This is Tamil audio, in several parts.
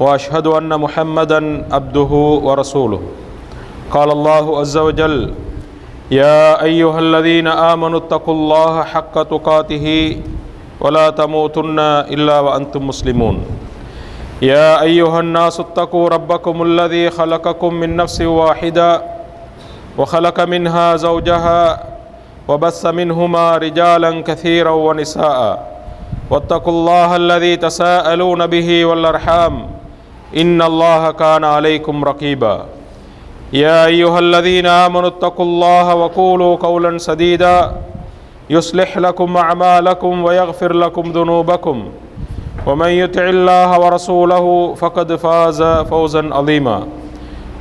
وأشهد أن محمدا عبده ورسوله. قال الله عز وجل يا أيها الذين آمنوا اتقوا الله حق تقاته ولا تموتن إلا وأنتم مسلمون. يا أيها الناس اتقوا ربكم الذي خلقكم من نفس واحدة وخلق منها زوجها وبث منهما رجالا كثيرا ونساء. واتقوا الله الذي تساءلون به والأرحام. إن الله كان عليكم رقيبا. يا أيها الذين آمنوا اتقوا الله وقولوا قولا سديدا. يصلح لكم أعمالكم ويغفر لكم ذنوبكم. ومن يطع الله ورسوله فقد فاز فوزا عظيما.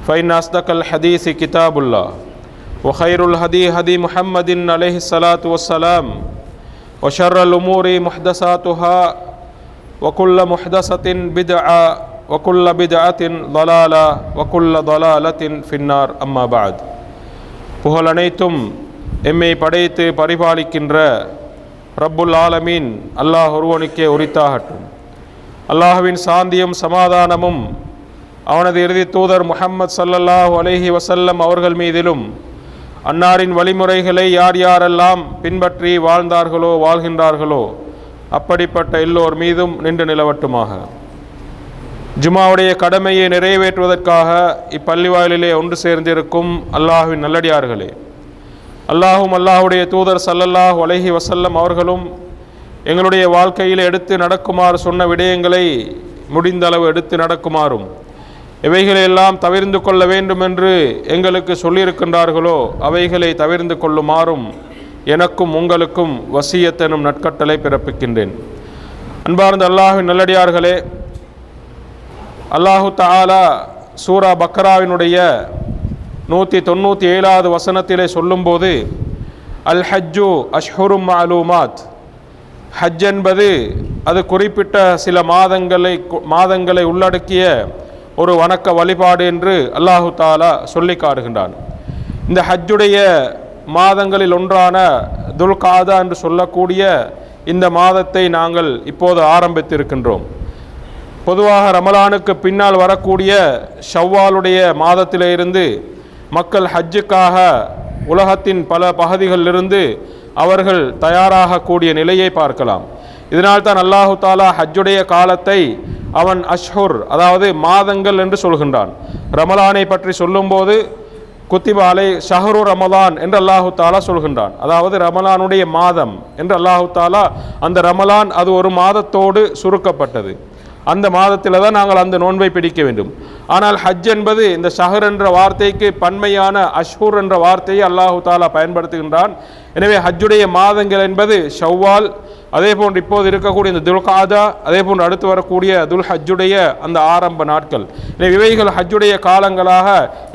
فإن أصدق الحديث كتاب الله. وخير الهدي هدي محمد عليه الصلاة والسلام. وشر الأمور محدثاتها. وكل محدثة بدعة. وكل بدعة ضلالة وكل ضلالة في النار أما بعد புகழ் அனைத்தும் எம்மை படைத்து பரிபாலிக்கின்ற ரப்புல் ஆலமீன் அல்லாஹ் ஒருவனுக்கே உரித்தாகட்டும் அல்லாஹுவின் சாந்தியும் சமாதானமும் அவனது இறுதி தூதர் முஹம்மது சல்லல்லாஹு அலைஹி வசல்லம் அவர்கள் மீதிலும் அன்னாரின் வழிமுறைகளை யார் யாரெல்லாம் பின்பற்றி வாழ்ந்தார்களோ வாழ்கின்றார்களோ அப்படிப்பட்ட எல்லோர் மீதும் நின்று நிலவட்டுமாக ஜுமாவுடைய கடமையை நிறைவேற்றுவதற்காக இப்பள்ளிவாயிலே ஒன்று சேர்ந்திருக்கும் அல்லாஹுவின் நல்லடியார்களே. அல்லாஹும் அல்லாஹுடைய தூதர் சல்லல்லாஹ் அலைஹி வசல்லம் அவர்களும் எங்களுடைய வாழ்க்கையில் எடுத்து நடக்குமாறு சொன்ன விடயங்களை முடிந்த அளவு எடுத்து நடக்குமாறும் எவைகளையெல்லாம் தவிர்ந்து கொள்ள வேண்டும் என்று எங்களுக்கு சொல்லியிருக்கின்றார்களோ அவைகளை தவிர்ந்து கொள்ளுமாறும் எனக்கும் உங்களுக்கும் வசியத்தெனும் நட்கட்டளை பிறப்பிக்கின்றேன். அன்பார்ந்த அல்லாஹின் நல்லடியார்களே அல்லாஹு தாலா சூரா பக்ராவினுடைய நூற்றி தொண்ணூற்றி ஏழாவது வசனத்திலே சொல்லும்போது அல் ஹஜ்ஜு அஷ்ஹுரும் மாலூமாத் ஹஜ் என்பது அது குறிப்பிட்ட சில மாதங்களை மாதங்களை உள்ளடக்கிய ஒரு வணக்க வழிபாடு என்று அல்லாஹு தாலா சொல்லி காடுகின்றான் இந்த ஹஜ்ஜுடைய மாதங்களில் ஒன்றான துல்காதா என்று சொல்லக்கூடிய இந்த மாதத்தை நாங்கள் இப்போது ஆரம்பித்திருக்கின்றோம். பொதுவாக ரமலானுக்கு பின்னால் வரக்கூடிய ஷவ்வாலுடைய மாதத்திலிருந்து மக்கள் ஹஜ்ஜுக்காக உலகத்தின் பல பகுதிகளிலிருந்து அவர்கள் தயாராகக்கூடிய நிலையை பார்க்கலாம். இதனால் தான் அல்லாஹு தாலா ஹஜ்ஜுடைய காலத்தை அவன் அஷ்ஹுர் அதாவது மாதங்கள் என்று சொல்கின்றான். ரமலானை பற்றி சொல்லும்போது குத்திப அலை ஷஹரு ரமலான் என்று அல்லாஹு தாலா சொல்கின்றான். அதாவது ரமலானுடைய மாதம் என்று அல்லாஹு தாலா அந்த ரமலான் அது ஒரு மாதத்தோடு சுருக்கப்பட்டது. அந்த மாதத்தில் தான் நாங்கள் அந்த நோன்பை பிடிக்க வேண்டும். ஆனால் ஹஜ் என்பது இந்த ஷஹர் என்ற வார்த்தைக்கு பன்மையான அஷ்ஹூர் என்ற வார்த்தையை அல்லாஹு தாலா பயன்படுத்துகின்றான். எனவே ஹஜ்ஜுடைய மாதங்கள் என்பது ஷவ்வால் அதே போன்று இப்போது இருக்கக்கூடிய இந்த துல்காதா அதே போன்று அடுத்து வரக்கூடிய துல் ஹஜ்ஜுடைய அந்த ஆரம்ப நாட்கள். எனவே இவைகள் ஹஜ்ஜுடைய காலங்களாக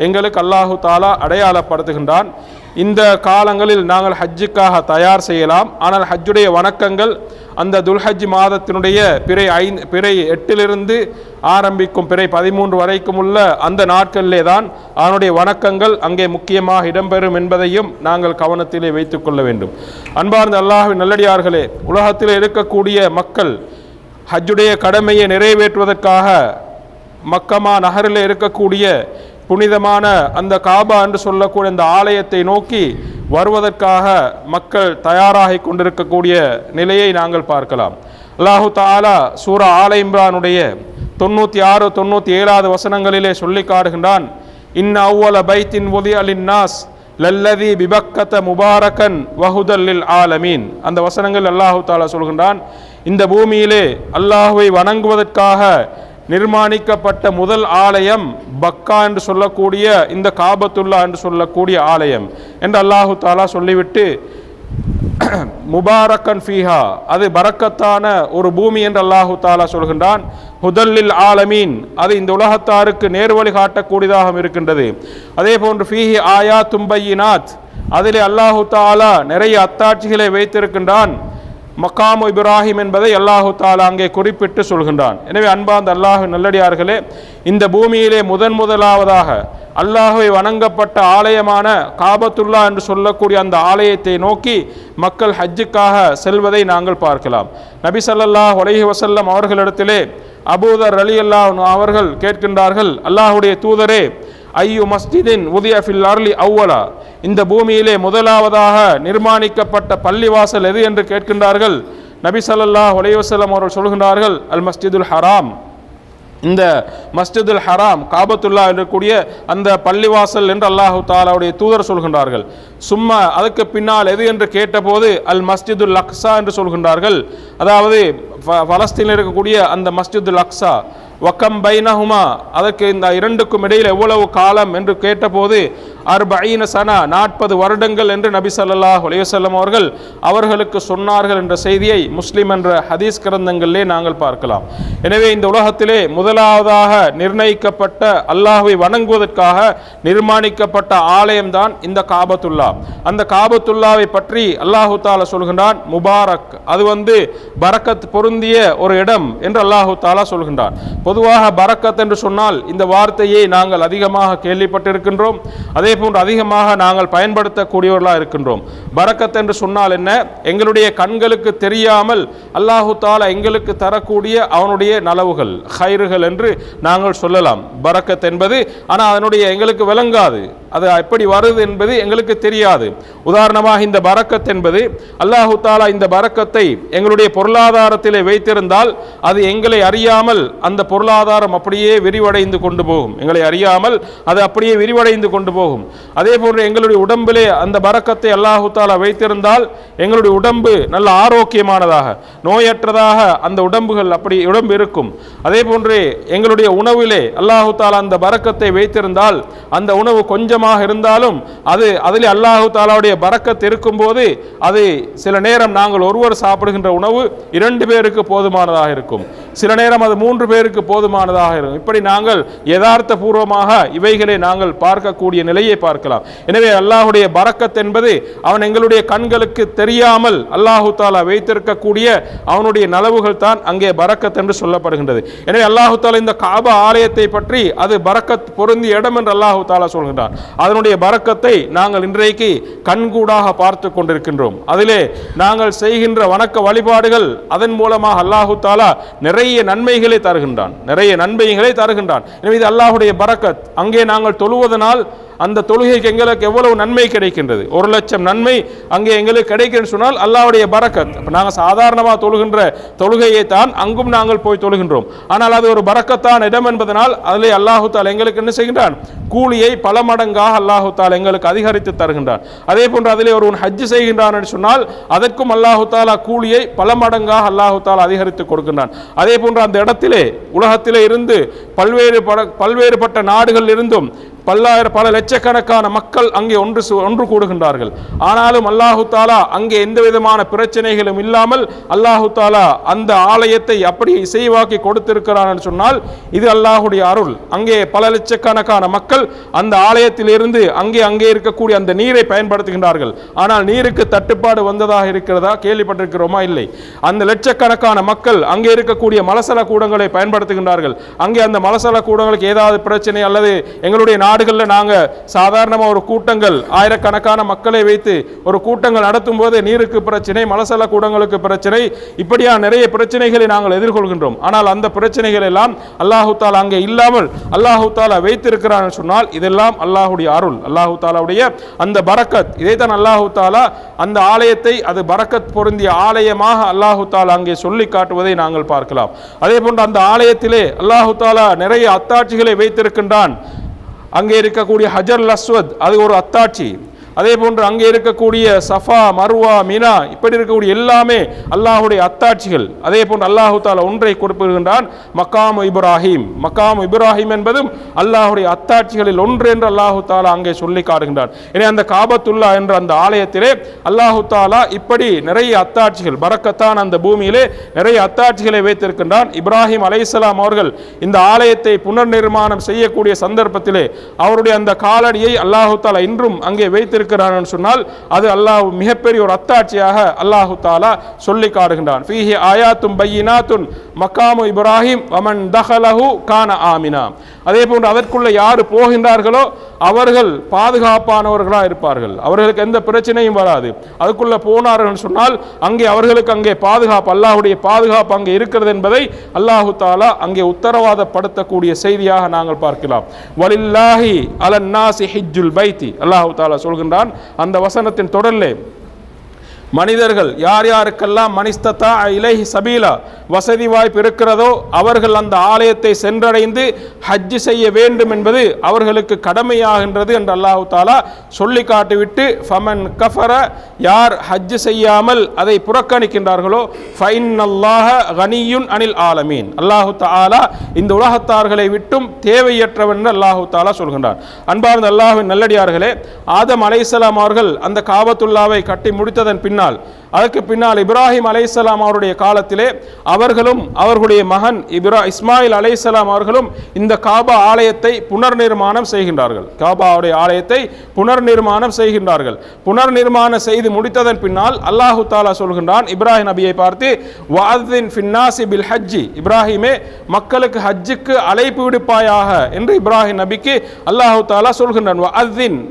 எங்களுக்கு அல்லாஹு தாலா அடையாளப்படுத்துகின்றான். இந்த காலங்களில் நாங்கள் ஹஜ்ஜுக்காக தயார் செய்யலாம். ஆனால் ஹஜ்ஜுடைய வணக்கங்கள் அந்த துல்ஹஜ் மாதத்தினுடைய பிறை ஐந்து பிறை எட்டிலிருந்து ஆரம்பிக்கும் பிறை பதிமூன்று வரைக்கும் உள்ள அந்த நாட்களிலே தான் அதனுடைய வணக்கங்கள் அங்கே முக்கியமாக இடம்பெறும் என்பதையும் நாங்கள் கவனத்திலே வைத்துக்கொள்ள வேண்டும். அன்பார்ந்த அல்லாஹின் நல்லடியார்களே உலகத்தில் இருக்கக்கூடிய மக்கள் ஹஜ்ஜுடைய கடமையை நிறைவேற்றுவதற்காக மக்கமா நகரில் இருக்கக்கூடிய புனிதமான அந்த காபா என்று சொல்லக்கூடிய அந்த ஆலயத்தை நோக்கி வருவதற்காக மக்கள் தயாராகி கொண்டிருக்கக்கூடிய நிலையை நாங்கள் பார்க்கலாம். அல்லாஹு தாலா சூரா ஆல இம்ரானுடைய தொண்ணூற்றி ஆறு தொண்ணூற்றி ஏழாவது வசனங்களிலே சொல்லி காடுகின்றான் இன் அவ்வல பைத்தின் உதி அலின் நாஸ் லல்லதி பிபக்கத முபாரகன் வஹுதல்லில் ஆலமீன். அந்த வசனங்கள் அல்லாஹு தாலா சொல்கின்றான். இந்த பூமியிலே அல்லாஹுவை வணங்குவதற்காக நிர்மாணிக்கப்பட்ட முதல் ஆலயம் பக்கா என்று சொல்லக்கூடிய இந்த காபத்துல்லா என்று சொல்லக்கூடிய ஆலயம் என்று அல்லாஹு தாலா சொல்லிவிட்டு முபாரக்கன் ஃபீஹா அது பரக்கத்தான ஒரு பூமி என்று அல்லாஹு தாலா சொல்கின்றான். ஹுதல்லில் ஆலமீன் அது இந்த உலகத்தாருக்கு நேர்வழி காட்டக்கூடியதாக இருக்கின்றது. அதே போன்று ஃபீஹி ஆயா தும்பையினாத் அதிலே அல்லாஹு தாலா நிறைய அத்தாட்சிகளை வைத்திருக்கின்றான். மக்காமு இப்ராஹிம் என்பதை அல்லாஹு தாலா அங்கே குறிப்பிட்டு சொல்கின்றான். எனவே அன்பார்ந்த அல்லாஹு நல்லடியார்களே இந்த பூமியிலே முதன் முதலாவதாக அல்லாஹுவை வணங்கப்பட்ட ஆலயமான காபத்துல்லா என்று சொல்லக்கூடிய அந்த ஆலயத்தை நோக்கி மக்கள் ஹஜ்ஜுக்காக செல்வதை நாங்கள் பார்க்கலாம். நபி சல்லாஹ் அலைஹி வசல்லம் அவர்களிடத்திலே அபூதர் அலி அல்லாஹ் அவர்கள் கேட்கின்றார்கள் அல்லாஹுடைய தூதரே ஐயு மஸ்ஜிதின் உதய ஃபில் அர்லி அவ்வலா இந்த பூமியிலே முதலாவதாக நிர்மாணிக்கப்பட்ட பள்ளிவாசல் எது என்று கேட்கின்றார்கள்? நபி ஸல்லல்லாஹு அலைஹி அவர்கள் சொல்கின்றார்கள் அல் மஸ்ஜிதுல் ஹராம். இந்த மஸ்ஜிதுல் ஹராம் காபத்துல்லா இருக்கக்கூடிய அந்த பள்ளிவாசல் என்று அல்லாஹு தாலாவுடைய தூதர் சொல்கின்றார்கள். சும்மா அதுக்கு பின்னால் எது என்று கேட்டபோது அல் மஸ்ஜிதுல் அக்ஸா என்று சொல்கின்றார்கள். அதாவது பலஸ்தீனில் இருக்கக்கூடிய அந்த மஸ்ஜிதுல் அக்ஸா. வக்கம் பைனஹுமா அதற்கு இந்த இரண்டுக்கும் இடையில் எவ்வளவு காலம் என்று கேட்டபோது அர்பஈன சனா நாற்பது வருடங்கள் என்று நபி ஸல்லல்லாஹு அலைஹி அவர்கள் அவர்களுக்கு சொன்னார்கள் என்ற செய்தியை முஸ்லீம் என்ற ஹதீஸ் கிரந்தங்களிலே நாங்கள் பார்க்கலாம். எனவே இந்த உலகத்திலே முதலாவதாக நிர்ணயிக்கப்பட்ட அல்லாஹுவை வணங்குவதற்காக நிர்மாணிக்கப்பட்ட ஆலயம்தான் இந்த காபத்துல்லா. அந்த காபத்துல்லாவை பற்றி அல்லாஹு தாலா சொல்கின்றான் முபாரக். அது வந்து பரக்கத் பொருந்திய ஒரு இடம் என்று அல்லாஹு தாலா சொல்கின்றான். பொதுவாக பரக்கத் என்று சொன்னால் இந்த வார்த்தையை நாங்கள் அதிகமாக கேள்விப்பட்டிருக்கின்றோம். அதே போன்று அதிகமாக நாங்கள் பயன்படுத்தக்கூடியவர்களாக இருக்கின்றோம். பரக்கத் என்று சொன்னால் என்ன? எங்களுடைய கண்களுக்கு தெரியாமல் அல்லாஹு தாலா எங்களுக்கு தரக்கூடிய அவனுடைய நலவுகள் ஹைறுகள் என்று நாங்கள் சொல்லலாம். பரக்கத் என்பது ஆனால் அதனுடைய எங்களுக்கு விளங்காது. அது எப்படி வருது என்பது எங்களுக்கு தெரியாது. உதாரணமாக இந்த பரக்கத் என்பது அல்லாஹு தாலா இந்த பரக்கத்தை எங்களுடைய பொருளாதாரத்திலே வைத்திருந்தால் அது எங்களை அறியாமல் அந்த பொருளாதாரம் அப்படியே விரிவடைந்து கொண்டு போகும். எங்களை அறியாமல் அது அப்படியே விரிவடைந்து கொண்டு போகும். அதே போன்று எங்களுடைய உடம்பிலே அந்த பரக்கத்தை அல்லாஹு தாலா வைத்திருந்தால் எங்களுடைய உடம்பு நல்ல ஆரோக்கியமானதாக நோயற்றதாக அந்த உடம்புகள் அப்படி உடம்பு இருக்கும். அதே போன்று எங்களுடைய உணவிலே அல்லாஹு தாலா அந்த பரக்கத்தை வைத்திருந்தால் அந்த உணவு கொஞ்சம் கொஞ்சமாக இருந்தாலும் அது அதில் அல்லாஹு தாலாவுடைய பரக்கத் இருக்கும்போது அது சில நேரம் நாங்கள் ஒருவர் சாப்பிடுகின்ற உணவு இரண்டு பேருக்கு போதுமானதாக இருக்கும். சில நேரம் அது மூன்று பேருக்கு போதுமானதாக இருக்கும். இப்படி நாங்கள் யதார்த்த பூர்வமாக இவைகளை நாங்கள் பார்க்கக்கூடிய நிலையை பார்க்கலாம். எனவே அல்லாஹுடைய பறக்கத் என்பது அவன் எங்களுடைய கண்களுக்கு தெரியாமல் அல்லாஹு தாலா வைத்திருக்கக்கூடிய அவனுடைய நலவுகள் தான் அங்கே பரக்கத் என்று சொல்லப்படுகின்றது. எனவே அல்லாஹு தாலா இந்த காப ஆலயத்தை பற்றி அது பரக்கத் பொருந்திய இடம் என்று அல்லாஹு தாலா சொல்கின்றான். அதனுடைய பரக்கத்தை நாங்கள் இன்றைக்கு கண்கூடாக பார்த்து கொண்டிருக்கின்றோம். அதிலே நாங்கள் செய்கின்ற வணக்க வழிபாடுகள் அதன் மூலமாக அல்லாஹு தாலா நிறைய நன்மைகளை தருகின்றான். நிறைய நன்மைகளை தருகின்றான். எனவே இது அல்லாஹுடைய பரக்கத். அங்கே நாங்கள் தொழுவதனால் அந்த தொழுகைக்கு எங்களுக்கு எவ்வளவு நன்மை கிடைக்கின்றது? ஒரு லட்சம் நன்மை அங்கே எங்களுக்கு கிடைக்கின்ற சொன்னால் அல்லாவுடைய பறக்கத் அப்போ நாங்கள் சாதாரணமாக தொழுகின்ற தொழுகையை தான் அங்கும் நாங்கள் போய் தொழுகின்றோம். ஆனால் அது ஒரு பறக்கத்தான இடம் என்பதனால் அதிலே அல்லாஹு எங்களுக்கு என்ன செய்கின்றான்? கூலியை பல மடங்காக அல்லாஹு எங்களுக்கு அதிகரித்து தருகின்றான். அதே போன்று அதிலே ஒருவன் ஹஜ் செய்கின்றான் என்று சொன்னால் அதற்கும் அல்லாஹு தாலா கூலியை பல மடங்காக அல்லாஹு தாலா அதிகரித்து கொடுக்கின்றான். அதே போன்று அந்த இடத்திலே உலகத்திலே இருந்து பல்வேறு பல்வேறுபட்ட நாடுகளில் இருந்தும் பல்லாயிர பல லட்சக்கணக்கான மக்கள் அங்கே ஒன்று ஒன்று கூடுகின்றார்கள். ஆனாலும் அல்லாஹு தாலா அங்கே எந்த விதமான பிரச்சனைகளும் இல்லாமல் அல்லாஹு தாலா அந்த ஆலயத்தை அப்படி இசைவாக்கி கொடுத்திருக்கிறான் சொன்னால் இது அல்லாஹுடைய அருள். அங்கே பல லட்சக்கணக்கான மக்கள் அந்த ஆலயத்திலிருந்து அங்கே அங்கே இருக்கக்கூடிய அந்த நீரை பயன்படுத்துகின்றார்கள். ஆனால் நீருக்கு தட்டுப்பாடு வந்ததாக இருக்கிறதா கேள்விப்பட்டிருக்கிறோமா? இல்லை. அந்த லட்சக்கணக்கான மக்கள் அங்கே இருக்கக்கூடிய மலசல கூடங்களை பயன்படுத்துகின்றார்கள். அங்கே அந்த மலசல கூடங்களுக்கு ஏதாவது பிரச்சனை அல்லது எங்களுடைய நாடுகளில் நாங்கள் சாதாரணமாக ஒரு கூட்டங்கள் ஆயிரக்கணக்கான மக்களை வைத்து ஒரு கூட்டங்கள் நடத்தும் போது நீருக்கு பிரச்சனை மலசல கூடங்களுக்கு பிரச்சனை இப்படியா நிறைய பிரச்சனைகளை நாங்கள் எதிர்கொள்கின்றோம். ஆனால் அந்த பிரச்சனைகள் எல்லாம் அல்லாஹு தாலா அங்கே இல்லாமல் அல்லாஹு தாலா வைத்திருக்கிறான்னு சொன்னால் இதெல்லாம் அல்லாஹுடைய அருள். அல்லாஹு தாலாவுடைய அந்த பரக்கத். இதைத்தான் அல்லாஹு தாலா அந்த ஆலயத்தை அது பரக்கத் பொருந்திய ஆலயமாக அல்லாஹு தாலா அங்கே சொல்லி காட்டுவதை நாங்கள் பார்க்கலாம். அதே போன்று அந்த ஆலயத்திலே அல்லாஹு தாலா நிறைய அத்தாட்சிகளை வைத்திருக்கின்றான். அங்கே இருக்கக்கூடிய ஹஜர் அஸ்வத் அது ஒரு அத்தாட்சி. அதே போன்று அங்கே இருக்கக்கூடிய சஃபா மர்வா மினா இப்படி இருக்கக்கூடிய எல்லாமே அல்லாஹுடைய அத்தாட்சிகள். அதே போன்று அல்லாஹு தாலா ஒன்றை கொடுப்பிருக்கின்றான் மக்காம் இப்ராஹிம். மக்காம் இப்ராஹிம் என்பதும் அல்லாஹுடைய அத்தாட்சிகளில் ஒன்று என்று அல்லாஹு தாலா அங்கே சொல்லி காட்டுகின்றான். எனவே அந்த காபத்துல்லா என்ற அந்த ஆலயத்திலே அல்லாஹு தாலா இப்படி நிறைய அத்தாட்சிகள் பறக்கத்தான் அந்த பூமியிலே நிறைய அத்தாட்சிகளை வைத்திருக்கின்றான். இப்ராஹிம் அலைசலாம் அவர்கள் இந்த ஆலயத்தை புனர் நிர்மாணம் செய்யக்கூடிய சந்தர்ப்பத்திலே அவருடைய அந்த காலடியை அல்லாஹு தாலா இன்றும் அங்கே வைத்திருக்கிறான் சொன்னால் அது அல்லாஹ் மிகப்பெரிய ஒரு அத்தாட்சியாக அல்லாஹு தாலா சொல்லி காடுகின்றான். ஃபீஹி ஆயாத்தும் பையினாத்துன் மக்காமு இப்ராஹிம் வமன் தஹலஹு கான ஆமினா. அதே போன்று அதற்குள்ளே யார் போகின்றார்களோ அவர்கள் பாதுகாப்பானவர்களாக இருப்பார்கள். அவர்களுக்கு எந்த பிரச்சனையும் வராது. அதுக்குள்ளே போனார்கள் சொன்னால் அங்கே அவர்களுக்கு அங்கே பாதுகாப்பு அல்லாஹுடைய பாதுகாப்பு அங்கே இருக்கிறது என்பதை அல்லாஹு தாலா அங்கே உத்தரவாதப்படுத்தக்கூடிய செய்தியாக நாங்கள் பார்க்கலாம். வலில்லாஹி அலன்னாசி ஹிஜ்ஜுல் பைத்தி. அல்லாஹு தாலா சொல்கின்ற சொல்கின்றான் அந்த வசனத்தின் தொடரிலே. மனிதர்கள் யார் யாருக்கெல்லாம் மனிஸ்தத்தா இலை சபீலா வசதி வாய்ப்பு இருக்கிறதோ அவர்கள் அந்த ஆலயத்தை சென்றடைந்து ஹஜ்ஜு செய்ய வேண்டும் என்பது அவர்களுக்கு கடமையாகின்றது என்று அல்லாஹு தாலா சொல்லி காட்டிவிட்டு ஃபமன் கஃபர யார் ஹஜ்ஜு செய்யாமல் அதை புறக்கணிக்கின்றார்களோ ஃபைன் அல்லாஹ கனியுன் அனில் ஆலமீன் அல்லாஹு தாலா இந்த உலகத்தார்களை விட்டும் தேவையற்றவன் என்று அல்லாஹு தாலா சொல்கின்றார் அன்பார்ந்த அல்லாஹின் நல்லடியார்களே ஆதம் அலைசலாம் அவர்கள் அந்த காபத்துல்லாவை கட்டி முடித்ததன் பின்னால் final. அதற்கு பின்னால் இப்ராஹிம் அலைசலாம் அவருடைய காலத்திலே அவர்களும் அவர்களுடைய மகன் இப்ரா இஸ்மாயில் அலைசலாம் அவர்களும் இந்த காபா ஆலயத்தை புனர் நிர்மாணம் செய்கின்றார்கள். காபாவுடைய ஆலயத்தை புனர் நிர்மாணம் செய்கின்றார்கள். புனர் நிர்மாணம் செய்து முடித்ததன் பின்னால் அல்லாஹு தாலா சொல்கின்றான் இப்ராஹிம் நபியை பார்த்து வாதின் ஃபின்னாசி பில் ஹஜ்ஜி. இப்ராஹிமே மக்களுக்கு ஹஜ்ஜுக்கு அழைப்பு விடுப்பாயாக. என்று இப்ராஹிம் நபிக்கு அல்லாஹு தாலா சொல்கின்றான்.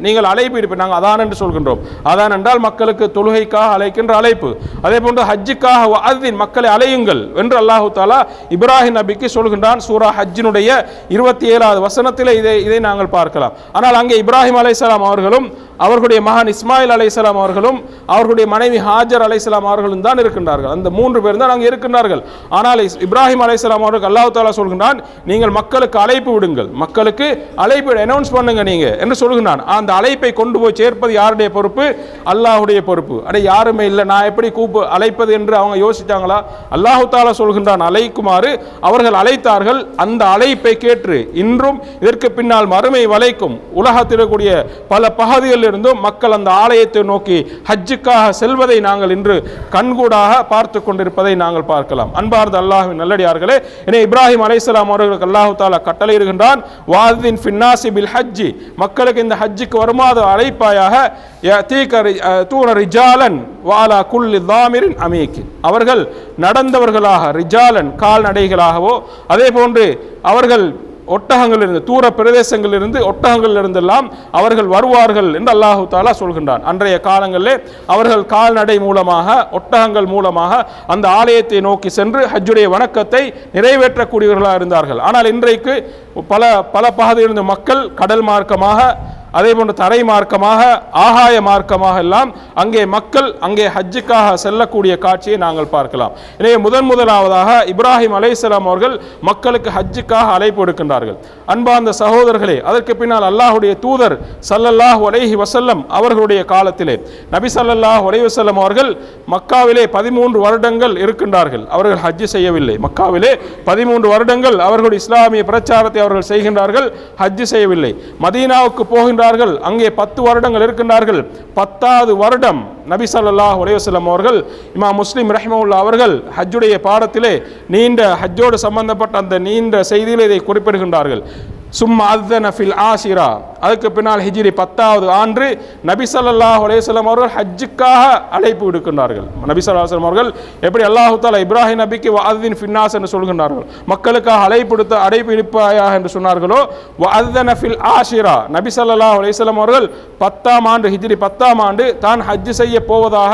நீங்கள் அழைப்பு விடுப்பு நாங்கள் அதான் என்று சொல்கின்றோம். அதான் என்றால் மக்களுக்கு தொழுகைக்காக அழைக்கின்ற அழைப்பு அதே போன்று ஹஜ்ஜுக்காக அதின் மக்களை அலையுங்கள் என்று அல்லாஹு தாலா இப்ராஹிம் நபிக்கு சொல்கின்றான். சூரா ஹஜ்ஜினுடைய இருபத்தி ஏழாவது வசனத்தில் இதை இதை நாங்கள் பார்க்கலாம். ஆனால் அங்கே இப்ராஹிம் அலைசலாம் அவர்களும் அவர்களுடைய மகன் இஸ்மாயில் அலைசலாம் அவர்களும் அவர்களுடைய மனைவி ஹாஜர் அலைசலாம் அவர்களும் தான் இருக்கின்றார்கள். அந்த மூன்று பேர் தான் அங்கே இருக்கின்றார்கள். ஆனால் இப்ராஹிம் அலைசலாம் அவர்கள் அல்லாஹு தாலா சொல்கின்றான் நீங்கள் மக்களுக்கு அழைப்பு விடுங்கள். மக்களுக்கு அழைப்பு அனௌன்ஸ் பண்ணுங்க நீங்க என்று சொல்கின்றான். அந்த அழைப்பை கொண்டு போய் சேர்ப்பது யாருடைய பொறுப்பு? அல்லாஹுடைய பொறுப்பு. அடே யாருமே இல்லை நான் நான் எப்படி கூப்பு அழைப்பது என்று அவங்க யோசித்தாங்களா அல்லாஹு தாலா சொல்கின்றான் அழைக்குமாறு. அவர்கள் அழைத்தார்கள் அந்த அழைப்பை கேட்டு இன்றும் இதற்கு பின்னால் மறுமை வலைக்கும் உலகத்தில் இருக்கக்கூடிய பல பகுதிகளில் இருந்தும் மக்கள் அந்த ஆலயத்தை நோக்கி ஹஜ்ஜுக்காக செல்வதை நாங்கள் இன்று கண்கூடாக பார்த்து கொண்டிருப்பதை நாங்கள் பார்க்கலாம். அன்பார்ந்த அல்லாஹின் நல்லடியார்களே எனவே இப்ராஹிம் அலைசலாம் அவர்களுக்கு அல்லாஹு தாலா கட்டளையிடுகின்றான் வாதின் ஃபின்னாசி பில் ஹஜ்ஜி. மக்களுக்கு இந்த ஹஜ்ஜுக்கு வருமாத அழைப்பாயாக யதீக ரி- ரிஜாலன் வாலா குல்லி தாமிரின் அமீக்கு அவர்கள் நடந்தவர்களாக ரிஜாலன் கால்நடைகளாகவோ அதே போன்று அவர்கள் ஒட்டகங்களிலிருந்து தூர பிரதேசங்களிலிருந்து ஒட்டகங்களிலிருந்தெல்லாம் அவர்கள் வருவார்கள் என்று அல்லாஹு தாலா சொல்கின்றான். அன்றைய காலங்களிலே அவர்கள் கால்நடை மூலமாக ஒட்டகங்கள் மூலமாக அந்த ஆலயத்தை நோக்கி சென்று ஹஜ்ஜுடைய வணக்கத்தை நிறைவேற்றக்கூடியவர்களாக இருந்தார்கள். ஆனால் இன்றைக்கு பல பல பகுதியிலிருந்து மக்கள் கடல் மார்க்கமாக அதே போன்று தரை மார்க்கமாக ஆகாய மார்க்கமாக எல்லாம் அங்கே மக்கள் அங்கே ஹஜ்ஜுக்காக செல்லக்கூடிய காட்சியை நாங்கள் பார்க்கலாம். எனவே முதன் முதலாவதாக இப்ராஹிம் அலைஹிஸ்ஸலாம் அவர்கள் மக்களுக்கு ஹஜ்ஜுக்காக அழைப்பு எடுக்கின்றார்கள் அன்பார்ந்த சகோதரர்களே அதற்கு பின்னால் அல்லாஹுடைய தூதர் சல்லல்லாஹ் ஒலைஹி வசல்லம் அவர்களுடைய காலத்திலே நபி சல்லல்லாஹ் ஒலை வசல்லம் அவர்கள் மக்காவிலே பதிமூன்று வருடங்கள் இருக்கின்றார்கள். அவர்கள் ஹஜ்ஜு செய்யவில்லை. மக்காவிலே பதிமூன்று வருடங்கள் அவர்களுடைய இஸ்லாமிய பிரச்சாரத்தை அவர்கள் செய்கின்றார்கள் ஹஜ்ஜு செய்யவில்லை. மதீனாவுக்கு போகின்றார்கள் அங்கே பத்து வருடங்கள் இருக்கின்றார்கள். பத்தாவது வருடம் நபி சல்லாஹ் அலைஹி அவர்கள் இமா முஸ்லீம் ரஹ்மவுல்லா அவர்கள் ஹஜ்ஜுடைய பாடத்திலே நீண்ட ஹஜ்ஜோடு சம்பந்தப்பட்ட அந்த நீண்ட செய்தியில் இதை குறிப்பிடுகின்றார்கள். சும்மா அத்தன ஃபில் ஆசிரா. அதுக்கு பின்னால் ஹிஜ்ரி பத்தாவது ஆண்டு நபி ஸல்லல்லாஹு அவர்கள் ஹஜ்ஜுக்காக அழைப்பு விடுக்கின்றார்கள். நபி ஸல்லல்லாஹு அவர்கள் எப்படி அல்லாஹு தாலா இப்ராஹிம் நபிக்கு வஅதின் ஃபின்னாஸ் என்று சொல்கின்றார்கள்? மக்களுக்காக அழைப்பு விடுத்த அழைப்பு இடுப்பாயாக என்று சொன்னார்களோ? வஅதன ஃபில் ஆஷிரா நபி ஸல்லல்லாஹு அவர்கள் பத்தாம் ஆண்டு ஹிஜ்ரி பத்தாம் ஆண்டு தான் ஹஜ் செய்ய போவதாக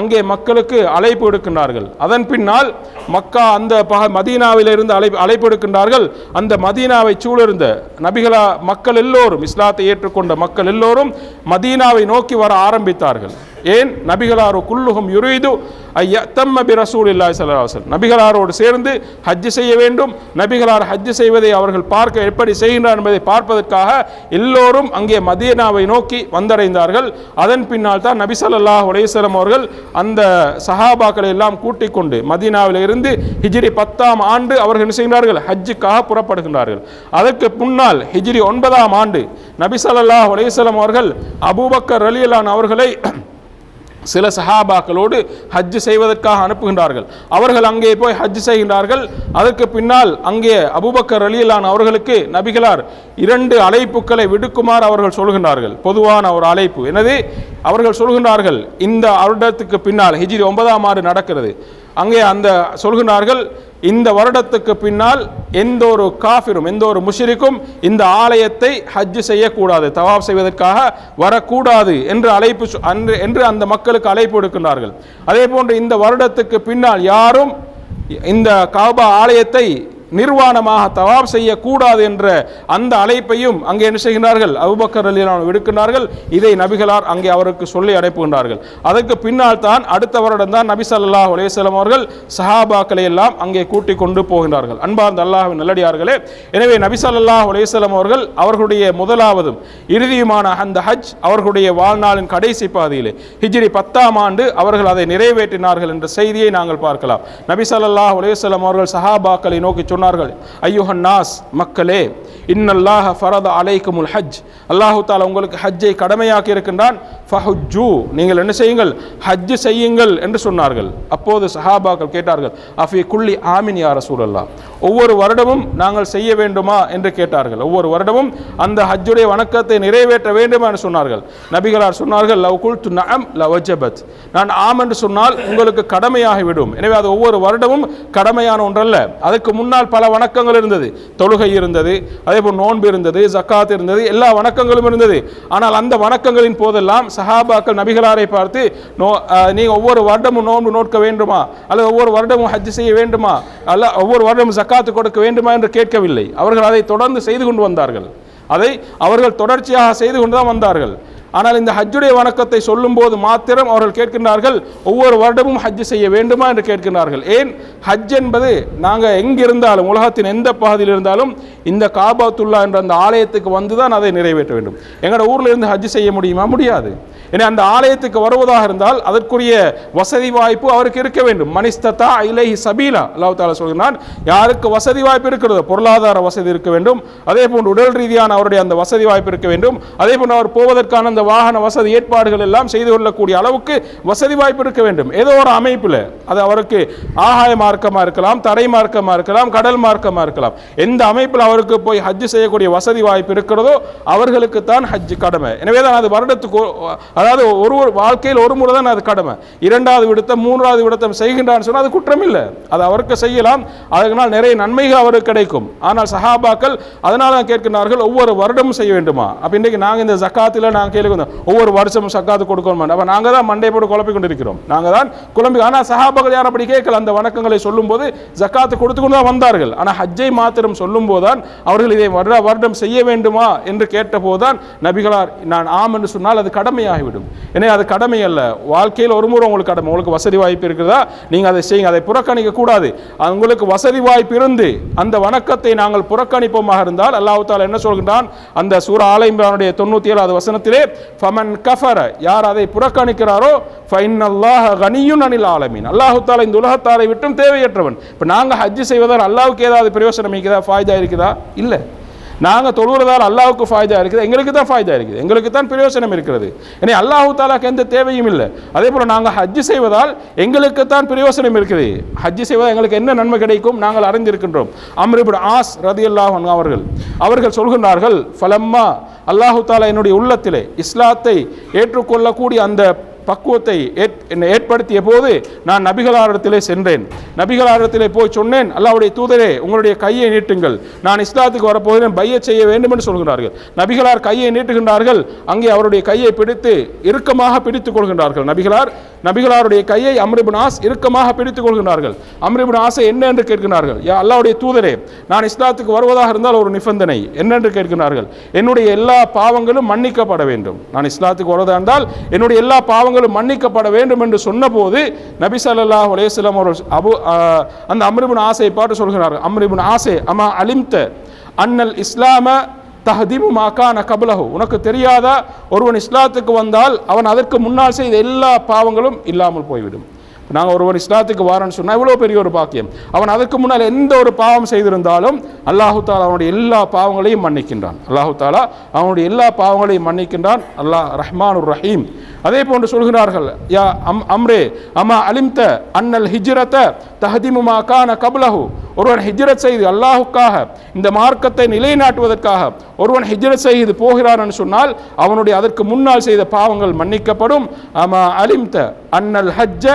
அங்கே மக்களுக்கு அழைப்பு விடுக்கின்றார்கள். அதன் பின்னால் மக்கா அந்த பக மதீனாவிலிருந்து அழைப்பு அழைப்பு எடுக்கின்றார்கள் அந்த மதீனாவை சூழிருந்த நபிகளா மக்கள் எல்லோரும் இஸ்லாத்தை ஏற்றுக்கொண்ட மக்கள் எல்லோரும் மதீனாவை நோக்கி வர ஆரம்பித்தார்கள். ஏன் நபிகளாரோ குல்லுகும் யுரீது ஐயத்தம்ம பி ரசூல் இல்லாய் சல்லாஹல் நபிகளாரோடு சேர்ந்து ஹஜ் செய்ய வேண்டும். நபிகளார் ஹஜ் செய்வதை அவர்கள் பார்க்க எப்படி செய்கின்றார் என்பதை பார்ப்பதற்காக எல்லோரும் அங்கே மதீனாவை நோக்கி வந்தடைந்தார்கள். அதன் பின்னால் தான் நபி சல்லாஹ் உலேசலம் அவர்கள் அந்த சஹாபாக்களை எல்லாம் கூட்டிக் கொண்டு மதீனாவில் இருந்து ஹிஜ்ரி பத்தாம் ஆண்டு அவர்கள் என்ன செய்கிறார்கள் ஹஜ்ஜுக்காக புறப்படுகின்றார்கள். அதற்கு முன்னால் ஹிஜ்ரி ஒன்பதாம் ஆண்டு நபி சல்லாஹ் உலேசலம் அவர்கள் அபூபக்கர் ரலியல்லான் அவர்களை சில சஹாபாக்களோடு ஹஜ் செய்வதற்காக அனுப்புகின்றார்கள். அவர்கள் அங்கே போய் ஹஜ் செய்கின்றார்கள். அதற்கு பின்னால் அங்கே அபூபக்கர் அலியலான் அவர்களுக்கு நபிகளார் இரண்டு அழைப்புக்களை விடுக்குமாறு அவர்கள் சொல்கின்றார்கள். பொதுவான ஒரு அழைப்பு. எனது அவர்கள் சொல்கின்றார்கள் இந்த வருடத்துக்கு பின்னால் ஹிஜிரி ஒன்பதாம் ஆண்டு நடக்கிறது. அங்கே அந்த சொல்கின்றார்கள் இந்த வருடத்துக்கு பின்னால் எந்த ஒரு காஃபிரும் எந்த ஒரு முஷிரிக்கும் இந்த ஆலயத்தை ஹஜ் செய்யக்கூடாது தவாப் செய்வதற்காக வரக்கூடாது என்று அழைப்பு அன்று- என்று அந்த மக்களுக்கு அழைப்பு எடுக்கின்றார்கள் அதே போன்று இந்த வருடத்துக்கு பின்னால் யாரும் இந்த காபா ஆலயத்தை நிர்வாணமாக தவாப் செய்யக்கூடாது என்ற அந்த அழைப்பையும் அங்கே என்ன செய்கின்றார்கள்? அபுபக்கர் அலிலான் விடுக்கின்றார்கள். இதை நபிகளார் அங்கே அவருக்கு சொல்லி அடைப்புகின்றார்கள் அதற்கு பின்னால் தான் அடுத்த வருடம் தான் நபி சல்லாஹ் அலைஹி அவர்கள் சஹாபாக்களை எல்லாம் அங்கே கூட்டிக் கொண்டு போகின்றார்கள். அன்பார்ந்த அல்லாஹின் நல்லடியார்களே எனவே நபி சல்லாஹ் அலைஹி அவர்கள் அவர்களுடைய முதலாவதும் இறுதியுமான அந்த ஹஜ் அவர்களுடைய வாழ்நாளின் கடைசி பாதியிலே ஹிஜ்ரி பத்தாம் ஆண்டு அவர்கள் அதை நிறைவேற்றினார்கள் என்ற செய்தியை நாங்கள் பார்க்கலாம். நபி சல்லாஹ் அலைஹி அவர்கள் சஹாபாக்களை நோக்கி சொன்னார்கள். ஐயோ நாஸ் மக்களே இன்னல்லாஹ ஃபரத அலைக்குமுல் ஹஜ் அல்லாஹு தாலா உங்களுக்கு ஹஜ்ஜை கடமையாக்கி இருக்கின்றான். ஃபஹுஜ்ஜு. நீங்கள் என்ன செய்யுங்கள்? ஹஜ்ஜு செய்யுங்கள் என்று சொன்னார்கள். அப்போது சஹாபாக்கள் கேட்டார்கள் அஃபி குள்ளி ஆமின் யார சூழல்லா ஒவ்வொரு வருடமும் நாங்கள் செய்ய வேண்டுமா? என்று கேட்டார்கள். ஒவ்வொரு வருடமும் அந்த ஹஜ்ஜுடைய வணக்கத்தை நிறைவேற்ற வேண்டுமா? என்று சொன்னார்கள். நபிகளார் சொன்னார்கள் லவ் குல் குல்து லவ் லவஜபத். நான் ஆம் என்று சொன்னால் உங்களுக்கு கடமையாகிவிடும். எனவே அது ஒவ்வொரு வருடமும் கடமையான ஒன்றல்ல. அதுக்கு முன்னால் பல வணக்கங்கள் இருந்தது. தொழுகை இருந்தது. அதே போல் நோன்பு இருந்தது ஜக்காத் இருந்தது எல்லா வணக்கங்களும் இருந்தது. ஆனால் அந்த வணக்கங்களின் போதெல்லாம் சஹாபாக்கள் நபிகளாரை பார்த்து நோ நீங்கள் ஒவ்வொரு வருடமும் நோன்பு நோட்க வேண்டுமா? அல்லது ஒவ்வொரு வருடமும் ஹஜ் செய்ய வேண்டுமா? அல்ல ஒவ்வொரு வருடமும் ஜக்காத்து கொடுக்க வேண்டுமா? என்று கேட்கவில்லை. அவர்கள் அதை தொடர்ந்து செய்து கொண்டு வந்தார்கள். அதை அவர்கள் தொடர்ச்சியாக செய்து கொண்டு தான் வந்தார்கள். ஆனால் இந்த ஹஜ்ஜுடைய வணக்கத்தை சொல்லும்போது மாத்திரம் அவர்கள் கேட்கின்றார்கள் ஒவ்வொரு வருடமும் ஹஜ் செய்ய வேண்டுமா என்று கேட்கின்றார்கள். ஏன்? ஹஜ் என்பது நாங்கள் எங்கிருந்தாலும் உலகத்தின் எந்த பகுதியில் இருந்தாலும் இந்த காபாத்துல்லா என்ற அந்த ஆலயத்துக்கு வந்து தான் அதை நிறைவேற்ற வேண்டும். எங்களோட ஊரில் இருந்து ஹஜ் செய்ய முடியுமா? முடியாது. ஏன்னா அந்த ஆலயத்துக்கு வருவதாக இருந்தால் அதற்குரிய வசதி வாய்ப்பு அவருக்கு இருக்க வேண்டும். மனிஸ்ததா இலைஹி சபீலா அல்லாஹ் தாலா சொல்கிறான் யாருக்கு வசதி வாய்ப்பு இருக்கிறதோ பொருளாதார வசதி இருக்க வேண்டும். அதே போன்று உடல் ரீதியான அவருடைய அந்த வசதி வாய்ப்பு இருக்க வேண்டும். அதே போன்று அவர் போவதற்கான அந்த வாகன வசதி ஏற்பாடுகள் எல்லாம் செய்து கொள்ளக்கூடிய அளவுக்கு வசதி வாய்ப்பு இருக்க வேண்டும். ஏதோ ஒரு அமைப்பில் அது அவருக்கு ஆகாய மார்க்கமாக இருக்கலாம் தரை மார்க்கமாக இருக்கலாம் கடல் மார்க்கமாக இருக்கலாம். எந்த அமைப்பில் அவருக்கு போய் ஹஜ்ஜு செய்யக்கூடிய வசதி வாய்ப்பு இருக்கிறதோ அவர்களுக்கு தான் ஹஜ்ஜு கடமை. எனவே தான் அது வருடத்துக்கு அதாவது ஒரு ஒரு வாழ்க்கையில் ஒரு முறை தான் அது கடமை. இரண்டாவது விடுத்தம் மூன்றாவது விடுத்தம் செய்கின்றான்னு சொன்னால் அது குற்றம் இல்லை அது அவருக்கு செய்யலாம். அதனால் நிறைய நன்மைகள் அவருக்கு கிடைக்கும். ஆனால் சஹாபாக்கள் அதனால் தான் கேட்கிறார்கள் ஒவ்வொரு வருடமும் செய்ய வேண்டுமா? அப்போ இன்றைக்கு நாங்கள் இந்த ஜக்காத்தில் நாங்கள் கேள்வி வந்தோம் ஒவ்வொரு வருஷமும் சக்காத்து கொடுக்கணும் அப்போ நாங்கள் தான் மண்டை போட்டு குழப்பி கொண்டிருக்கிறோம் நாங்கள் தான் குழம்பி ஆனால் சஹாபாக்கள் யார் அப்படி கேட்கல அந்த வணக்கங்களை சொல்லும்போது ஜக்காத்து கொடுத்து கொண்டு தான் வந்தார்கள். ஆனால் ஹஜ்ஜை மாத்திரம் சொல்லும்போது தான் அவர்கள் இதை வருட வருடம் செய்ய வேண்டுமா என்று கேட்டபோது தான் நபிகளார் நான் ஆம் என்று சொன்னால் அது கடமையாகிவிடும். ஏன்னா அது கடமை அல்ல. வாழ்க்கையில் ஒரு முறை உங்களுக்கு கடமை உங்களுக்கு வசதி வாய்ப்பு இருக்கிறதா? நீங்கள் அதை செய்யுங்க. அதை புறக்கணிக்க கூடாது. அது உங்களுக்கு வசதி வாய்ப்பு இருந்து அந்த வணக்கத்தை நாங்கள் புறக்கணிப்போமாக இருந்தால் அல்லாஹ் தாலா என்ன சொல்கின்றான்? அந்த சூர ஆலயம்பானுடைய தொண்ணூற்றி ஏழாவது வசனத்திலே ஃபமன் கஃபர யார் அதை புறக்கணிக்கிறாரோ ஃபைனல்லாஹ கனியும் அனில் ஆலமீன். அல்லாஹு தாலா இந்த உலகத்தாரை விட்டும் தேவையற்றவன். இப்போ நாங்கள் ஹஜ் செய்வதால் அல்லாவுக்கு ஏதாவது பிரயோசனம் இருக்குதா ஃபாய்தா இருக்குதா? இல்லை. நாங்கள் தொழுகிறதால் அல்லாவுக்கு ஃபாய்தா இருக்குது. எங்களுக்கு தான் ஃபாய்தா இருக்குது. எங்களுக்கு தான் பிரயோசனம் இருக்கிறது. ஏன்னா அல்லாஹு தாலாக்கு எந்த தேவையும் இல்லை. அதே போல் நாங்கள் ஹஜ்ஜு செய்வதால் எங்களுக்கு தான் பிரயோசனம் இருக்குது. ஹஜ்ஜு செய்வதால் எங்களுக்கு என்ன நன்மை கிடைக்கும்? நாங்கள் அறிந்திருக்கின்றோம். அம்ரிபுட் ஆஸ் ரதி அவர்கள் அவர்கள் சொல்கின்றார்கள் ஃபலம்மா அல்லாஹு தாலா என்னுடைய உள்ளத்திலே இஸ்லாத்தை ஏற்றுக்கொள்ளக்கூடிய அந்த பக்குவத்தை ஏற்- என்னை ஏற்படுத்திய போது நான் நபிகளாரிடத்திலே சென்றேன். நபிகளாரிடத்திலே போய் சொன்னேன் அல்லாவுடைய தூதரே உங்களுடைய கையை நீட்டுங்கள். நான் இஸ்லாத்துக்கு வரப்போகிறேன் பைய செய்ய வேண்டும் என்று சொல்கிறார்கள். நபிகளார் கையை நீட்டுகின்றார்கள் அங்கே அவருடைய கையை பிடித்து இறுக்கமாக பிடித்துக் கொள்கின்றார்கள். நபிகளார் நபிகளாருடைய கையை அம்ரிபுனாஸ் இறுக்கமாக பிடித்துக் கொள்கின்றார்கள். அம்ரிபுனாஸை என்ன என்று கேட்கிறார்கள் யா அல்லாவுடைய தூதரே நான் இஸ்லாத்துக்கு வருவதாக இருந்தால் ஒரு நிபந்தனை என்னென்று கேட்கிறார்கள் என்னுடைய எல்லா பாவங்களும் மன்னிக்கப்பட வேண்டும். நான் இஸ்லாத்துக்கு வருவதாக இருந்தால் என்னுடைய எல்லா பாவங்களும் பாவங்களும் மன்னிக்கப்பட வேண்டும் என்று சொன்னபோது நபி ஸல்லல்லாஹு அலைஹி அவர்கள் அபு அந்த அம்ரிபின் ஆசையை பாட்டு சொல்கிறார்கள் அம்ரிபின் ஆசை அமா அலிம்த அன்னல் இஸ்லாம தஹதிமு மாக்கான கபலஹு. உனக்கு தெரியாத? ஒருவன் இஸ்லாத்துக்கு வந்தால் அவன் அதற்கு முன்னால் செய்த எல்லா பாவங்களும் இல்லாமல் போய்விடும். நாங்கள் ஒருவன் இஸ்லாத்துக்கு வாரன்னு சொன்னால் இவ்வளோ பெரிய ஒரு பாக்கியம். அவன் அதற்கு முன்னால் எந்த ஒரு பாவம் செய்திருந்தாலும் அல்லாஹு தாலா அவனுடைய எல்லா பாவங்களையும் மன்னிக்கின்றான். அல்லாஹு தாலா அவனுடைய எல்லா பாவங்களையும் மன்னிக்கின்றான். அல்லாஹ் ரஹ்மானுர் ரஹீம். அதே போன்று சொல்கிறார்கள் யா அம் அம்ரே அம்மா அலிம்த அன்னல் ஹிஜ்ரத தஹதிமுமா கான கபலஹு. ஒருவன் ஹிஜ்ரத் செய்து அல்லாஹுக்காக இந்த மார்க்கத்தை நிலைநாட்டுவதற்காக ஒருவன் ஹிஜ்ரத் செய்து போகிறான் என்று சொன்னால் அவனுடைய அதற்கு முன்னால் செய்த பாவங்கள் மன்னிக்கப்படும். அம்மா அலிம்த அன்னல் ஹஜ்ஜ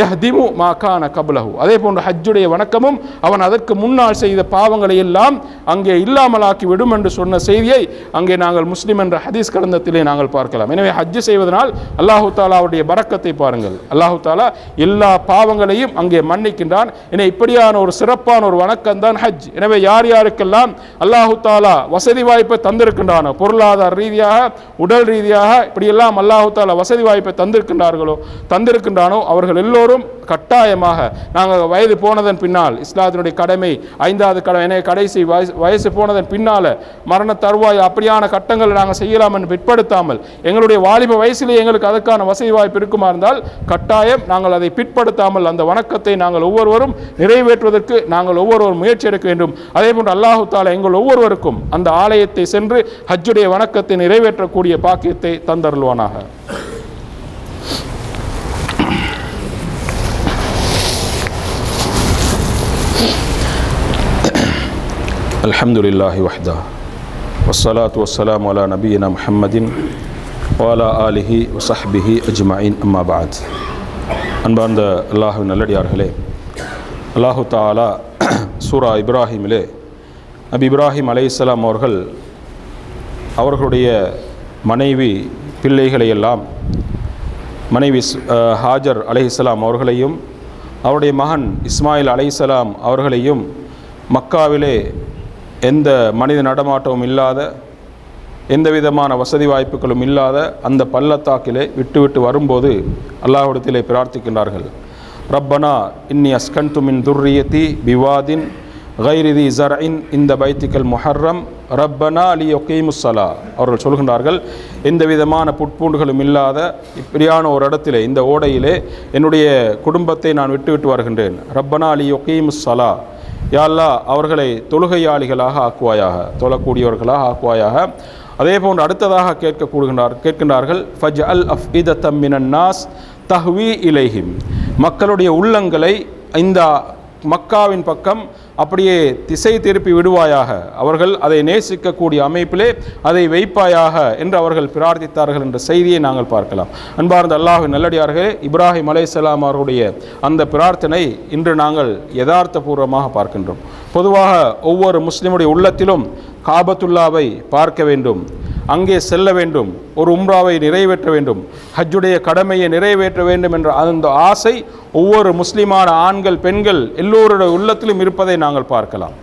யஹ்திமு மாகான கபலஹு அதே போன்று ஹஜ்ஜுடைய வணக்கமும் அவன் அதற்கு முன்னால் செய்த பாவங்களை எல்லாம் அங்கே இல்லாமலாக்கி விடும் என்று சொன்ன செய்தியை அங்கே நாங்கள் முஸ்லீம் என்ற ஹதீஸ் கடந்தத்திலே நாங்கள் பார்க்கலாம். எனவே ஹஜ்ஜு செய்வதனால் அல்லாஹு தாலாவுடைய பறக்கத்தை பாருங்கள். அல்லாஹு தாலா எல்லா பாவங்களையும் அங்கே மன்னிக்கின்றான். என இப்படியான ஒரு சிறப்பான ஒரு வணக்கம் தான் ஹஜ். எனவே யார் யாருக்கெல்லாம் அல்லாஹு தாலா வசதி வாய்ப்பை தந்திருக்கின்றானோ பொருளாதார ரீதியாக உடல் ரீதியாக இப்படியெல்லாம் அல்லாஹு தாலா வசதி வாய்ப்பை தந்திருக்கின்றார்களோ தந்திருக்கின்றானோ அவர்கள் எல்லோரும் கட்டாயமாக நாங்கள் வயது போனதன் பின்னால் இஸ்லாத்தினுடைய கடமை ஐந்தாவது கடமை என கடைசி வயசு வயசு போனதன் பின்னால் மரண தருவாய் அப்படியான கட்டங்களை நாங்கள் செய்யலாம் என்று பிற்படுத்தாமல் எங்களுடைய வாலிப வயசிலே எங்களுக்கு அதற்கான வசதி வாய்ப்பு இருக்குமா இருந்தால் கட்டாயம் நாங்கள் அதை பிற்படுத்தாமல் அந்த வணக்கத்தை நாங்கள் ஒவ்வொருவரும் நிறைவேற்றுவதற்கு நாங்கள் ஒவ்வொருவரும் முயற்சி எடுக்க வேண்டும். அதே போன்று அல்லாஹு தாலா எங்கள் ஒவ்வொருவருக்கும் அந்த ஆலயத்தை சென்று ஹஜ்ஜுடைய வணக்கத்தை நிறைவேற்றக்கூடிய பாக்கியத்தை தந்தருள்வானாக. அல்ஹம்துலில்லாஹி வஹ்தா வசலாத் வசலாம் அலா நபீனா முஹம்மதின் வாலா ஆலிஹி வசஹ்பிஹி அஜ்மாயின் அம்மாபாத் அன்பார்ந்த அல்லாஹு நல்லடியார்களே அல்லாஹு தாலா சூரா இப்ராஹிமிலே அபி இப்ராஹிம் அலை இஸ்லாம் அவர்கள் அவர்களுடைய மனைவி பிள்ளைகளையெல்லாம் மனைவி ஹாஜர் அலை இஸ்லாம் அவர்களையும் அவருடைய மகன் இஸ்மாயில் அலை இஸ்லாம் அவர்களையும் மக்காவிலே எந்த மனித நடமாட்டமும் இல்லாத எந்த விதமான வசதி வாய்ப்புகளும் இல்லாத அந்த பள்ளத்தாக்கிலே விட்டுவிட்டு வரும்போது அல்லாஹிடத்திலே பிரார்த்திக்கின்றார்கள். ரப்பனா இன்னி அஸ்கன்து மின் துர்ரியதி பிவாதின் கைரிதி ஜர்இன் இந்த பைத்திக்கல் முஹர்ரம். ரப்பனா அலி ஒகீமுஸ்ஸலா அவர்கள் சொல்கின்றார்கள் எந்த விதமான புட்பூண்டுகளும் இல்லாத இப்படியான ஒரு இடத்திலே இந்த ஓடையிலே என்னுடைய குடும்பத்தை நான் விட்டு விட்டு வருகின்றேன். ரப்பனா அலி ஒகீமுஸ்ஸலா யாழ்லா அவர்களை தொழுகையாளிகளாக ஆக்குவாயாக தொழக்கூடியவர்களாக ஆக்குவாயாக. அதே போன்று அடுத்ததாக கேட்க கூடுகின்றார் கேட்கின்றார்கள் ஃபஜ் அல் அஃப் இத மினன் நாஸ் தஹ்வி இலைஹிம். மக்களுடைய உள்ளங்களை இந்த மக்காவின் பக்கம் அப்படியே திசை திருப்பி விடுவாயாக. அவர்கள் அதை நேசிக்கக்கூடிய அமைப்பிலே அதை வைப்பாயாக என்று அவர்கள் பிரார்த்தித்தார்கள் என்ற செய்தியை நாங்கள் பார்க்கலாம். அன்பார்ந்த அல்லாஹு நல்லடியார்களே இப்ராஹிம் அலைஹிஸ்ஸலாம் அவர்களுடைய அந்த பிரார்த்தனை இன்று நாங்கள் யதார்த்தபூர்வமாக பார்க்கின்றோம். பொதுவாக ஒவ்வொரு முஸ்லிமுடைய உள்ளத்திலும் காபத்துல்லாவை பார்க்க வேண்டும். அங்கே செல்ல வேண்டும். ஒரு உம்ராவை நிறைவேற்ற வேண்டும். ஹஜ்ஜுடைய கடமையை நிறைவேற்ற வேண்டும் என்ற அந்த ஆசை ஒவ்வொரு முஸ்லிமான ஆண்கள் பெண்கள் எல்லோருடைய உள்ளத்திலும் இருப்பதை நாங்கள் பார்க்கலாம்.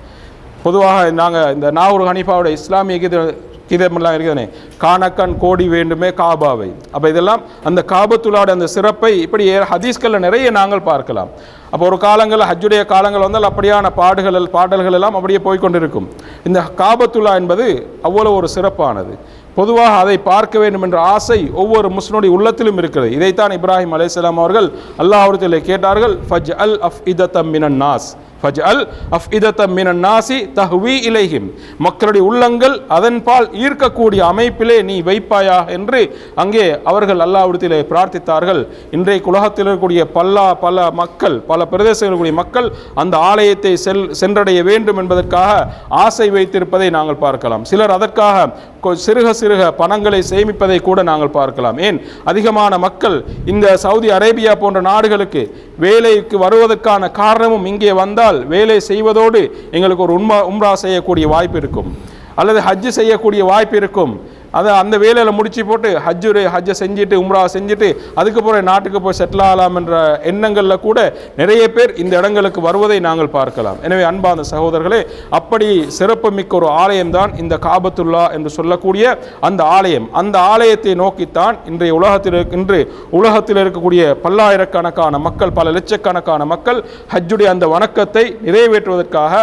பொதுவாக நாங்கள் இந்த நாகூர் ஹனீஃபாவுடைய இஸ்லாமிய கீத கீதமெல்லாம் இருக்குதானே காணக்கண் கோடி வேண்டுமே காபாவை. அப்போ இதெல்லாம் அந்த காபத்துலாட அந்த சிறப்பை இப்படி ஹதீஸ்களில் நிறைய நாங்கள் பார்க்கலாம். அப்போ ஒரு காலங்களில் ஹஜ்ஜுடைய காலங்கள் வந்தால் அப்படியான பாடுகள் பாடல்கள் எல்லாம் அப்படியே போய்க்கொண்டிருக்கும் இந்த காபத்துல்லா என்பது அவ்வளோ ஒரு சிறப்பானது. பொதுவாக அதை பார்க்க வேண்டும் என்ற ஆசை ஒவ்வொரு முஸ்லிமுடைய உள்ளத்திலும் இருக்கிறது. இதைத்தான் இப்ராஹிம் அலைஹிஸ்ஸலாம் அவர்கள் அல்லாஹ்விடத்தில் கேட்டார்கள் fudge Al of இதத்தம் மினன் Naz fudge Al of இதத்தம் மினன் நாசி தஹ்வி இலைஹிம். மக்களுடைய உள்ளங்கள் அதன்பால் ஈர்க்கக்கூடிய அமைப்பிலே நீ வைப்பாயா என்று அங்கே அவர்கள் அல்லாவிடத்திலே பிரார்த்தித்தார்கள். இன்றைக்கு உலகத்தில் இருக்கக்கூடிய பல்லா பல மக்கள் பல பிரதேசங்களில் கூடிய மக்கள் அந்த ஆலயத்தை செல் சென்றடைய வேண்டும் என்பதற்காக ஆசை வைத்திருப்பதை நாங்கள் பார்க்கலாம். சிலர் அதற்காக கொ- சிறுக சிறுக பணங்களை சேமிப்பதை கூட நாங்கள் பார்க்கலாம். ஏன்? அதிகமான மக்கள் இந்த சவுதி அரேபியா போன்ற நாடுகளுக்கு வேலைக்கு வருவதற்கான காரணமும் இங்கே வந்தால் வேலை செய்வதோடு எங்களுக்கு ஒரு உண்மா உம்ரா செய்யக்கூடிய வாய்ப்பு இருக்கும். அல்லது ஹஜ்ஜு செய்யக்கூடிய வாய்ப்பு இருக்கும். அதை அந்த வேலையில் முடிச்சு போட்டு ஹஜ்ஜுரு ஹஜ்ஜை செஞ்சுட்டு உம்ரா செஞ்சுட்டு அதுக்கு பிறகு நாட்டுக்கு போய் செட்டில் ஆகலாம் என்ற எண்ணங்களில் கூட நிறைய பேர் இந்த இடங்களுக்கு வருவதை நாங்கள் பார்க்கலாம். எனவே அன்பான சகோதரர்களே அப்படி சிறப்புமிக்க ஒரு ஆலயம்தான் இந்த காபத்துல்லா என்று சொல்லக்கூடிய அந்த ஆலயம். அந்த ஆலயத்தை நோக்கித்தான் இன்றைய உலகத்தில் இன்று உலகத்தில் இருக்கக்கூடிய பல்லாயிரக்கணக்கான மக்கள் பல லட்சக்கணக்கான மக்கள் ஹஜ்ஜுடைய அந்த வணக்கத்தை நிறைவேற்றுவதற்காக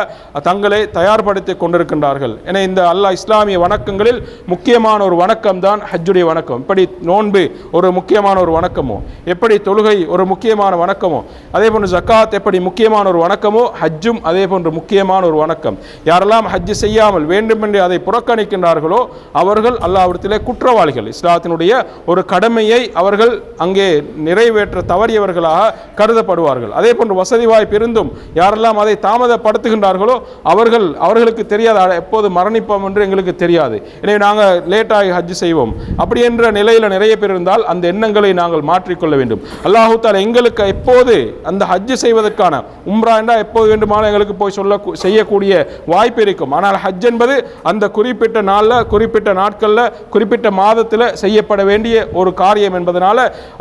தங்களை தயார்படுத்திக் கொண்டிருக்கின்றார்கள். என இந்த அல்லாஹ் இஸ்லாமிய வணக்கங்களில் முக்கியமான ஒரு வணக்கம் தான் ஹஜ்ஜுடைய வணக்கம். எப்படி நோன்பு ஒரு முக்கியமான ஒரு வணக்கமோ? எப்படி தொழுகை ஒரு முக்கியமான வணக்கமோ? அதே போன்று ஜக்காத் எப்படி முக்கியமான ஒரு வணக்கமோ? ஹஜ்ஜும் அதே போன்று முக்கியமான ஒரு வணக்கம். யாரெல்லாம் ஹஜ்ஜு செய்யாமல் வேண்டுமென்று அதை புறக்கணிக்கின்றார்களோ அவர்கள் அல்லாவிடத்திலே குற்றவாளிகள். இஸ்லாத்தினுடைய ஒரு கடமையை அவர்கள் அங்கே நிறைவேற்ற தவறியவர்களாக கருதப்படுவார்கள். அதே போன்று வசதி வாய்ப்பு இருந்தும் யாரெல்லாம் அதை தாமதப்படுத்துகின்றார்களோ அவர்கள் அவர்களுக்கு தெரியாத எப்போது மரணிப்போம் என்று எங்களுக்கு தெரியாது. எனவே நாங்கள் லேட்டாகி ஹஜ் செய்வோம். அப்படி என்ற நிலையில் நிறைய பேர் இருந்தால் அந்த எண்ணங்களை நாங்கள் மாற்றிக்கொள்ள வேண்டும். அல்லாஹு தாலா எங்களுக்கு எப்போது அந்த ஹஜ் செய்வதற்கான உம்ரா என்றால் எப்போது வேண்டுமானால் எங்களுக்கு போய் சொல்ல செய்யக்கூடிய வாய்ப்பு இருக்கும். ஆனால் ஹஜ் என்பது அந்த குறிப்பிட்ட நாளில் குறிப்பிட்ட நாட்களில் குறிப்பிட்ட மாதத்தில் செய்யப்பட வேண்டிய ஒரு காரியம் என்பதனால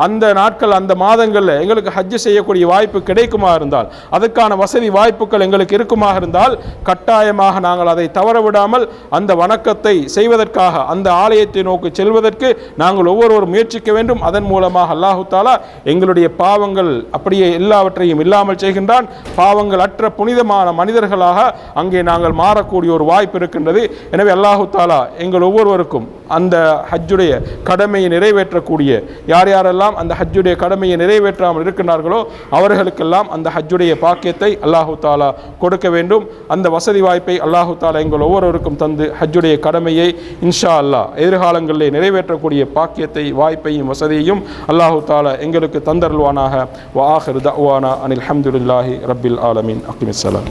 அந்த நாட்கள் அந்த மாதங்களில் எங்களுக்கு ஹஜ் செய்யக்கூடிய வாய்ப்பு கிடைக்குமா இருந்தால் அதற்கான வசதி வாய்ப்புகள் எங்களுக்கு இருக்குமாக இருந்தால் கட்டாயமாக நாங்கள் அதை தவற விடாமல் அந்த வணக்கத்தை செய்வதற்காக அந்த ஆலயத்தை நோக்கி செல்வதற்கு நாங்கள் ஒவ்வொருவரும் முயற்சிக்க வேண்டும். அதன் மூலமாக அல்லாஹு தாலா எங்களுடைய பாவங்கள் அப்படியே எல்லாவற்றையும் இல்லாமல் செய்கின்றான். பாவங்கள் அற்ற புனிதமான மனிதர்களாக அங்கே நாங்கள் மாறக்கூடிய ஒரு வாய்ப்பு இருக்கின்றது. எனவே அல்லாஹு தாலா எங்கள் ஒவ்வொருவருக்கும் அந்த ஹஜ்ஜுடைய கடமையை நிறைவேற்றக்கூடிய யார் யாரெல்லாம் அந்த ஹஜ்ஜுடைய கடமையை நிறைவேற்றாமல் இருக்கின்றார்களோ அவர்களுக்கெல்லாம் அந்த ஹஜ்ஜுடைய பாக்கியத்தை அல்லாஹு தாலா கொடுக்க வேண்டும். அந்த வசதி வாய்ப்பை அல்லாஹு தாலா எங்கள் ஒவ்வொருவருக்கும் தந்து ஹஜ்ஜுடைய கடமையை இன்ஷா அல்லாஹ் எதிர்காலங்களில் நிறைவேற்றக்கூடிய பாக்கியத்தை வாய்ப்பையும் வசதியையும் அல்லாஹு தாலா எங்களுக்கு தந்தருள்வானாக. வாஹர் தவானா அனில் ஹம்துலில்லாஹி ரபில் ஆலமீன். அக்மிசலாம்